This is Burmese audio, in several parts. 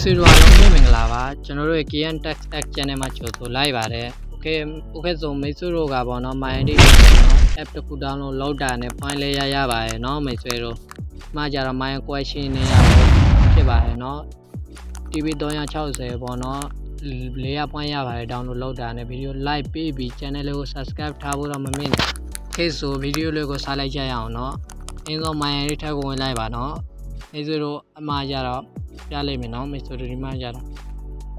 ဆွေတော်အားလုံးပဲမင်္ဂလာပါကျွန်တော်တို့ရဲ့ KN Tax X Channel မှာကြိုဆိုလိုက်ပါတယ် Okay Okay ဆိုမိတ်ဆွေတို့ကပေါ့နော် My ID နော် app တစ်ခု download လုပ်တာနဲ့ file လေးရရပါတယ်เนาะမိတ်ဆွေတို့မှာကြတော့ my question နေရဖို့ဖြစ်ပါတယ်เนาะ TV 360ပေါ့နော်လေးရပွင့်ရပါတယ် download လုပ်တာနဲ့ video like ပေးပြီး channel လေးကို subscribe ထားဖို့တော့မမေ့နဲ့ Okay ဆို video လေးကိုစားလိုက်ကြရအောင်เนาะအင်းဆုံး my ID ထပ်ကိုဝင်လိုက်ပါเนาะမိတ်ဆွေတို့အမှားကြတော့ ပြလိုက်မယ်နော်မိတ်ဆွေတို့ဒီမှာကြတော့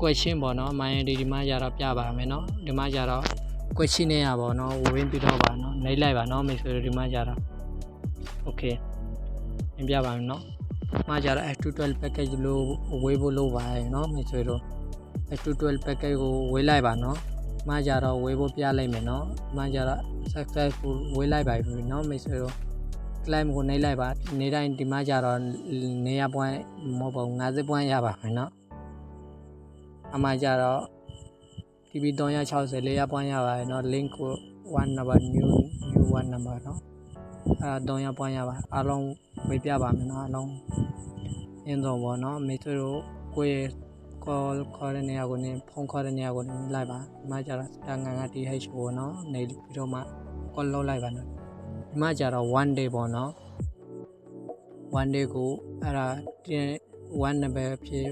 question ပေါ့နော် my ID ဒီမှာကြတော့ပြပါမယ်နော်ဒီမှာကြတော့ question နဲ့ရပါတော့ဝင်ပြီးတော့ပါနော်နှိပ်လိုက်ပါနော်မိတ်ဆွေတို့ဒီမှာကြတော့ okay ပြန်ပြပါမယ်နော်မှာကြတော့ F212 package လို့ဝေးဖို့လုပ်ပါရယ်နော်မိတ်ဆွေတို့ F212 package ကိုဝေးလိုက်ပါနော်မှာကြတော့ဝေးဖို့ပြလိုက်မယ်နော်မှာကြတော့ successful ဝေးလိုက်ပါပြီနော်မိတ်ဆွေတို့ climb ကိုနှိပ်လိုက်ပါနေတိုင်းဒီမှာကြတော့နေရပွိုင်းမဟုတ်ပါဘူး50ပွိုင်းရပါမယ်เนาะအမှကြတော့ TV 360လေးရပွိုင်းရပါတယ်เนาะ link ကို1 number new new one number เนาะအဲ3ရပွိုင်းရပါအားလုံးဝေပြပါမယ်เนาะအားလုံးအင်းတော့ဗောเนาะမိတ်ဆွေတို့ကိုယ့်ရဲ့ call ခေါ်တဲ့နေရာကိုနေဖုန်းခေါ်တဲ့နေရာကိုနေလိုက်ပါဒီမှာကြတော့စတာငန်က TH ကိုเนาะနေပြီးတော့မှ call လုပ်လိုက်ပါเนาะ ဒီမှာကြတော့1 day ပေါ့နော်1 day ကိုအဲ့ဒါ1 number ဖြစ်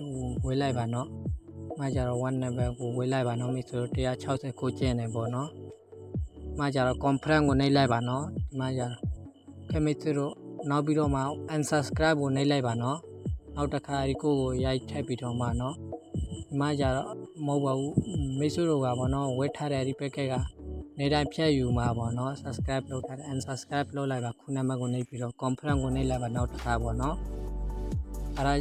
ဝေးလိုက်ပါနော်ဒီမှာကြတော့1 number ကိုဝေးလိုက်ပါနော်မိတ်ဆွေတို့160ကိုကျင့်နေပေါ့နော်ဒီမှာကြတော့ conference ကိုနှိပ်လိုက်ပါနော်ဒီမှာကြတော့ခင်မိတ်ဆွေတို့နောက်ပြီးတော့မှ unsubscribe ကိုနှိပ်လိုက်ပါနော်နောက်တစ်ခါဒီကိုကိုရိုက်ထည့်ပြီးတော့မှနော်ဒီမှာကြတော့မဟုတ်ပါဘူးမိတ်ဆွေတို့ကပေါ့နော်ဝေးထားတဲ့ဒီ packet က နေတိုင်းဖြတ်ယူမှာပေါ့နော် subscribe လုပ်ထားတယ် unsubscribe လုပ်လိုက်ပါခုနံပါတ်ကိုနှိပ်ပြီးတော့ conference ကိုနှိပ်လိုက်ပါနောက်တစ်ခါပေါ့နော်အဲ့ဒါ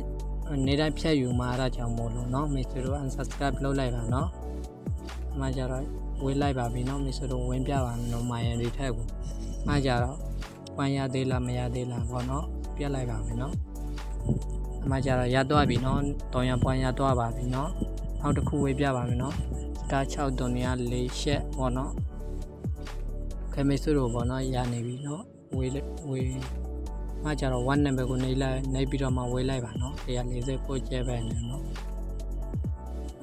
နေတိုင်းဖြတ်ယူမှာအဲ့ဒါကြောင့်မို့လို့နော်မိတ်ဆွေတို့ unsubscribe လုပ်လိုက်ပါနော်အမှကြတော့ဝေးလိုက်ပါပြီနော်မိတ်ဆွေတို့ဝင်ပြပါမယ်နော်မာယန်တွေထက်ကိုအမှကြတော့ပွန်ရသေးလားမရသေးလားပေါ့နော်ပြတ်လိုက်ပါမယ်နော်အမှကြတော့ရသွားပြီနော်တောင်ရပွန်ရသွားပါပြီနော်နောက်တစ်ခုဝေးပြပါမယ်နော်စတာ6တုံရ၄ရှက်ပေါ့နော် ခဲမေဆွတို့ပေါ့နော်ရနေပြီနော်ဝေးဝေးမှကြတော့1 number ကိုနှိပ်လိုက်နှိပ်ပြီးတော့မှဝေးလိုက်ပါနော်140ကျဲပဲနေနော်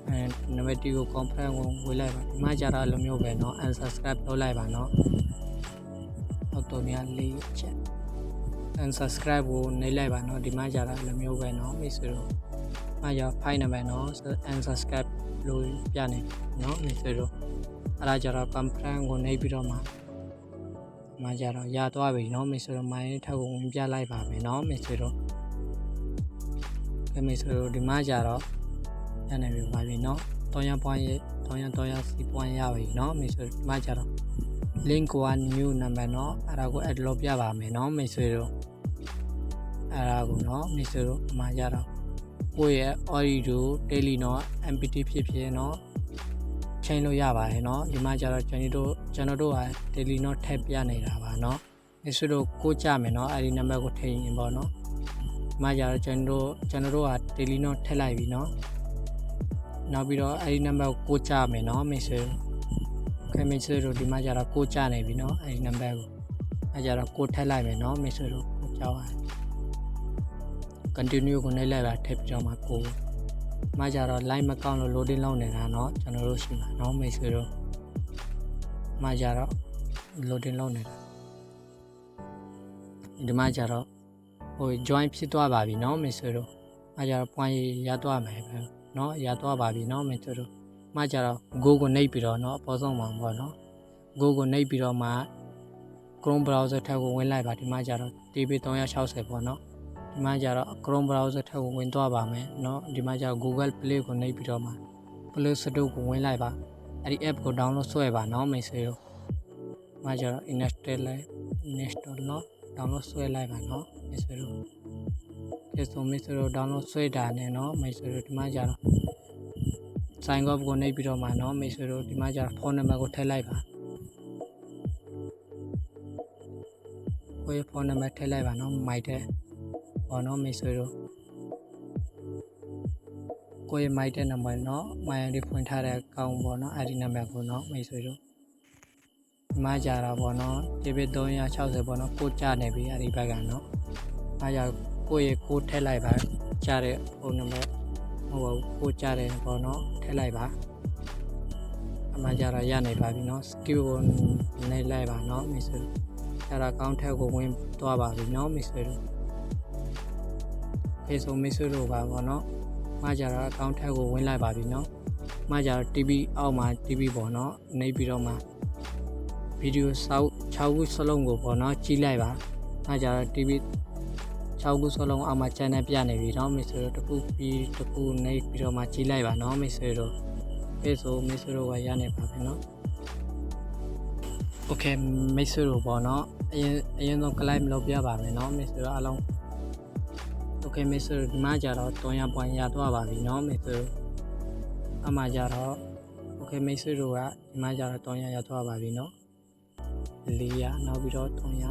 အဲနံပါတ်2ကို conference ကိုဝေးလိုက်ပါဒီမှကြတော့လိုမျိုးပဲနော် unsubscribe လုပ်လိုက်ပါနော်ဟုတ်တော့နေရာလေးချက် unsubscribe ကိုနှိပ်လိုက်ပါနော်ဒီမှကြတော့လိုမျိုးပဲနော်မိတ်ဆွေတို့မှကြ file number နော် unsubscribe လို့ပြနေနော်မိတ်ဆွေတို့အဲ့ဒါကြတော့ conference ကိုနှိပ်ပြီးတော့မှ မှကြတော့ရသွားပြီเนาะမိတ်ဆွေတို့မိုင်းထက်ကိုဝင်ပြလိုက်ပါမယ်เนาะမိတ်ဆွေတို့ကဲမိတ်ဆွေတို့ဒီမှာကြတော့ရနေပြီပါပြီเนาะတောင်းရပွားရဲ့တောင်းရတောင်းရစီပွားရပြီเนาะမိတ်ဆွေတို့ဒီမှာကြတော့ link က new number เนาะအဲ့ဒါကို add လုပ်ပြပါမယ်เนาะမိတ်ဆွေတို့အဲ့ဒါကိုเนาะမိတ်ဆွေတို့ဒီမှာကြတော့ကိုယ့်ရဲ့ audio daily เนาะ mpt ဖြစ်ဖြစ်เนาะ ချိန်လို့ရပါတယ်เนาะဒီမှာကျတော့ကျွန်တော်တို့ကျွန်တော်တို့က daily note ထည့်ပြနေတာပါเนาะမိတ်ဆွေတို့ကိုကြမယ်เนาะအဲဒီနံပါတ်ကိုထည့်ရင်ပေါ့เนาะဒီမှာကျတော့ကျွန်တော်တို့ကျွန်တော်တို့က daily note ထည့်လိုက်ပြီเนาะနောက်ပြီးတော့အဲဒီနံပါတ်ကိုကိုကြမယ်เนาะမိတ်ဆွေခင်မိတ်ဆွေတို့ဒီမှာကျတော့ကိုကြနေပြီเนาะအဲဒီနံပါတ်ကိုအဲကျတော့ကိုထည့်လိုက်မယ်เนาะမိတ်ဆွေတို့ကိုကြောက်ရတယ် continue ကိုနှိပ်လိုက်ပါထည့်ပြီးတော့မှကို မှကြတော့ line မကောင်းလို့ loading လုပ်နေတာเนาะကျွန်တော်တို့ရှိမှာเนาะမိတ်ဆွေတို့မှကြတော့ loading လုပ်နေတာဒီမှာကြတော့ဟို join ဖြစ်သွားပါပြီเนาะမိတ်ဆွေတို့မှကြတော့ point ရသွားမယ်ပဲเนาะရသွားပါပြီเนาะမိတ်ဆွေတို့မှကြတော့ go ကိုနှိပ်ပြီးတော့เนาะအပေါ်ဆုံးမှာပေါ့เนาะ go ကိုနှိပ်ပြီးတော့မှ Chrome browser ထက်ကိုဝင်လိုက်ပါဒီမှာကြတော့ TB 360ပေါ့เนาะ ဒီမှာကျတော့ Chrome browser ထက်ကိုဝင်သွားပါမယ်เนาะဒီမှာကျတော့ Google Play ကိုနှိပ်ပြီးတော့မှ Play Store ကိုဝင်လိုက်ပါအဲ့ဒီ app ကို download ဆွဲပါเนาะမိတ်ဆွေတို့ဒီမှာကျတော့ install လိုက် install เนาะ download ဆွဲလိုက်ပါเนาะမိတ်ဆွေတို့ကဲဆိုမိတ်ဆွေတို့ download ဆွဲတာနဲ့เนาะမိတ်ဆွေတို့ဒီမှာကျတော့ sign up ကိုနှိပ်ပြီးတော့မှเนาะမိတ်ဆွေတို့ဒီမှာကျတော့ phone number ကိုထည့်လိုက်ပါကိုယ့် phone number ထည့်လိုက်ပါเนาะမိုက်တဲ့ ပေါ့နော်မိတ်ဆွေတို့ကိုယ့်ရဲ့မိုက်တဲ့နံပါတ်เนาะမိုင်ရီဖွင့်ထားတဲ့အကောင့်ပေါ့နော်အဲ့ဒီနံပါတ်ကိုเนาะမိတ်ဆွေတို့ဒီမှာကြာတာပေါ့နော်ဒီဘက်360ပေါ့နော်ကိုကြနေပြီအဲ့ဒီဘက်ကเนาะအားရကိုယ့်ရဲ့ကိုထည့်လိုက်ပါကြားတဲ့ဖုန်းနံပါတ်ဟို ကိုကြားတယ်ပေါ့နော်ထည့်လိုက်ပါအမှကြတော့ရနိုင်ပါပြီနော် skill ကိုနှိပ်လိုက်ပါနော်မိတ်ဆွေတို့ကြတော့ account ထက်ကိုဝင်သွားပါပြီနော်မိတ်ဆွေတို့ Facebook မိတ်ဆွေတို့ပါပေါ့နော်။မကြတော့ account ထက်ကိုဝင်လိုက်ပါပြီနော်။မကြတော့ TV အောက်မှာ TV ပေါ့နော်။နေပြီးတော့မှ video 6ခုစလုံးကိုပေါ့နော်ကြည့်လိုက်ပါ။မကြတော့ TV 6ခုစလုံးအောက်မှာ channel ပြနေပြီနော်မိတ်ဆွေတို့တစ်ခုပြီးတစ်ခုနေပြီးတော့မှကြည့်လိုက်ပါနော်မိတ်ဆွေတို့။ Facebook မိတ်ဆွေတို့ကရနေပါပြီနော်။ Okay မိတ်ဆွေတို့ပေါ့နော်။အရင်အရင်ဆုံး climb လုပ်ပြပါမယ်နော်မိတ်ဆွေတို့အားလုံး โอเคမိတ်ဆွေတို့ဒီမှာကြတော့တွန်ရပွန်ရသွားပါပြီเนาะမိတ်ဆွေတို့အမှကြတော့โอเคမိတ်ဆွေတို့ကဒီမှာကြတော့တွန်ရရသွားပါပြီเนาะလေးရနောက်ပြီးတော့တွန်ရ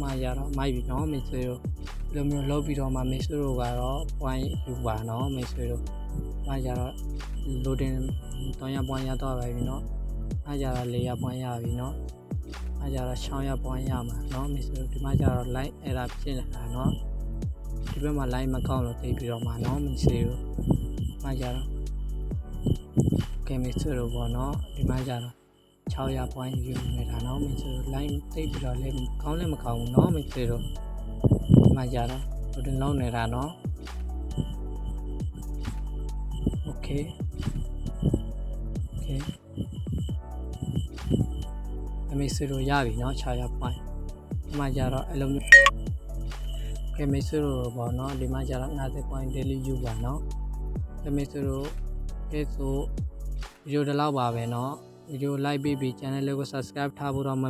မှရတော့မိုက်ပြီเนาะမိတ်ဆွေတို့ဒီလိုမျိုးလုပ်ပြီးတော့မှမိတ်ဆွေတို့ကတော့ point ယူပါเนาะမိတ်ဆွေတို့မှကြတော့ loading တွန်ရပွန်ရသွားပါပြီเนาะမှကြတော့လေးရပွန်ရပြီเนาะ အဲကြတော့6ရက်ပွားရမှာเนาะမစ်ဆိုဒီမှာကြတော့ line error ဖြစ်နေတာเนาะ ဒီဘက်မှာ line မကောင်းလို့တိတ်ပြီးတော့မှာเนาะမစ်စီကိုမှာကြတော့ကဲမစ်ဆိုတော့ပေါ့เนาะဒီမှာကြတော့6ရက်ပွားယူနေတာเนาะမစ်ဆို line တိတ်ပြီးတော့လည်းကောင်းလည်းမကောင်းဘူးเนาะမစ်စီတော့ဒီမှာကြတော့ဟိုတင်လုံးနေတာเนาะ okay okay အမေဆွေတို့ရပြီเนาะ6ရက် point ဒီမှာကြတော့အဲ့လိုမျိုး ကဲမစ်ဆူတို့ပေါ့နော်ဒီမှာကျတော့50 point daily view ပါနော်ကဲမစ်ဆူတို့ကဲဆိုဗီဒီယိုဒီလောက်ပါပဲနော်ဗီဒီယို like ပြီးပြီး channel လေးကို subscribe ထားဖို့တော့မ